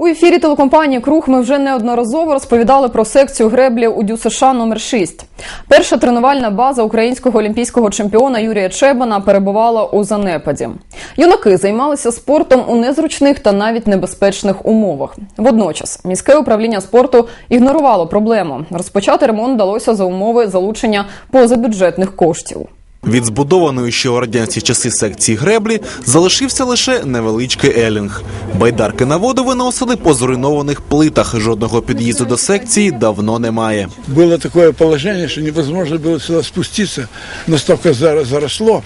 У ефірі телекомпанії Круг ми вже неодноразово розповідали про секцію греблі у Дю США номер 6 Перша тренувальна база українського олімпійського чемпіона Юрія Чебана перебувала у занепаді. Юнаки займалися спортом у незручних та навіть небезпечних умовах. Водночас міське управління спорту ігнорувало проблему. Розпочати ремонт вдалося за умови залучення позабюджетних коштів. Від збудованої ще у радянські часи секції греблі залишився лише невеличкий елінг. Байдарки на воду виносили по зруйнованих плитах. Жодного під'їзду до секції давно немає. Было такое положение, что невозможно было сюда спуститься. Настолько зар- заросло.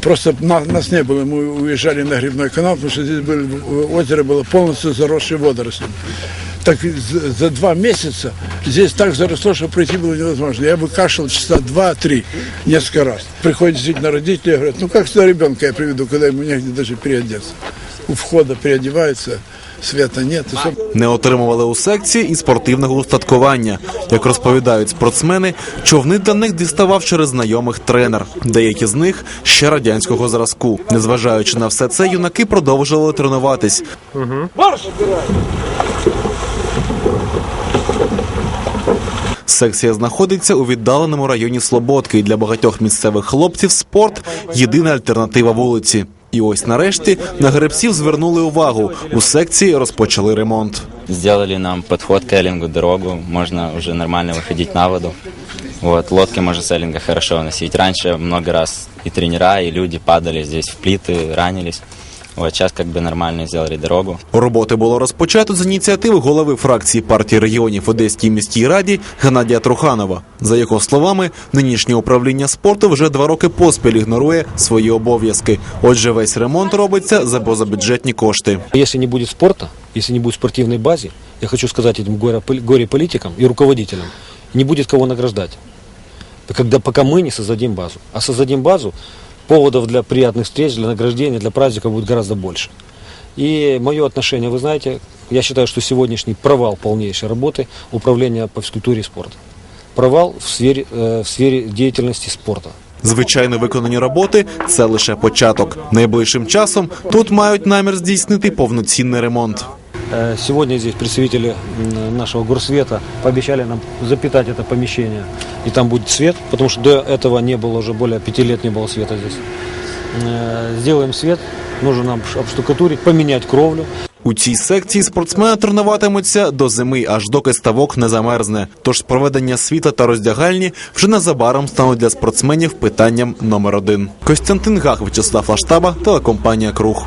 Просто на- нас не было. Мы уезжали на грибной канал, потому что здесь были, озеро было полностью заросшее водорослями. Так за, за два месяца здесь так заросло, что пройти было невозможно. Я выкашивал часа два-три несколько раз. Приходят действительно родители, говорят, ну как сюда ребенка я приведу, когда ему негде даже переодеться. У входа переодевается, света нет. И всё. Не отримували у секції і спортивного устаткування. Як розповідають спортсмени, човни для них діставав через знайомих тренер. Деякі з них ще радянського зразку. Незважаючи на все це, юнаки продовжували тренуватись. Секція знаходиться у віддаленому районі Слободки, і для багатьох місцевих хлопців спорт єдина альтернатива вулиці. І ось нарешті на гребців звернули увагу. У секції розпочали ремонт. Сделали нам подход к эллингу, дорогу, можно уже нормально выходить на воду. Вот, лодки можно с эллинга хорошо носить. Раньше много раз и тренера, и люди падали здесь в плиты, ранились. Вот, сейчас как бы нормально сделали дорогу. Роботи було розпочато з ініціативи голови фракції партії регіонів в Одеській міській раді Геннадія Труханова. За його словами, нинішнє управління спорту вже два роки поспіль ігнорує свої обов'язки. Отже, весь ремонт робиться за позабюджетні кошти. Если не будет спорта, если не будет спортивной базы, я хочу сказать этим горе- горе-политикам и руководителям, не будет кого награждать. Когда, пока мы не создадим базу. А создадим базу, поводов для приятных встреч, для награждения, для праздника будет гораздо больше. И мое отношение, вы знаете, я считаю, что сегодняшний провал полнейшей работы управления по физкультуре и спорту. Провал в сфере, э, в сфере деятельности спорта. Звичайно, виконані роботи це лише початок. Найближчим часом тут мають намір здійснити повноцінний ремонт. Э, Сегодня здесь представители м, нашего горсвета пообещали нам запитать это помещение. И там будет свет, потому что до этого не было уже более пяти лет не было света здесь. Э, Сделаем свет, нужно нам ш- обштукатурить, поменять кровлю. У цій секції спортсмени тренуватимуться до зими, аж доки ставок не замерзне. Тож проведення світла та роздягальні вже незабаром стануть для спортсменів питанням номер один. Костянтин Гах, Вячеслав Лаштаба, телекомпанія Круг.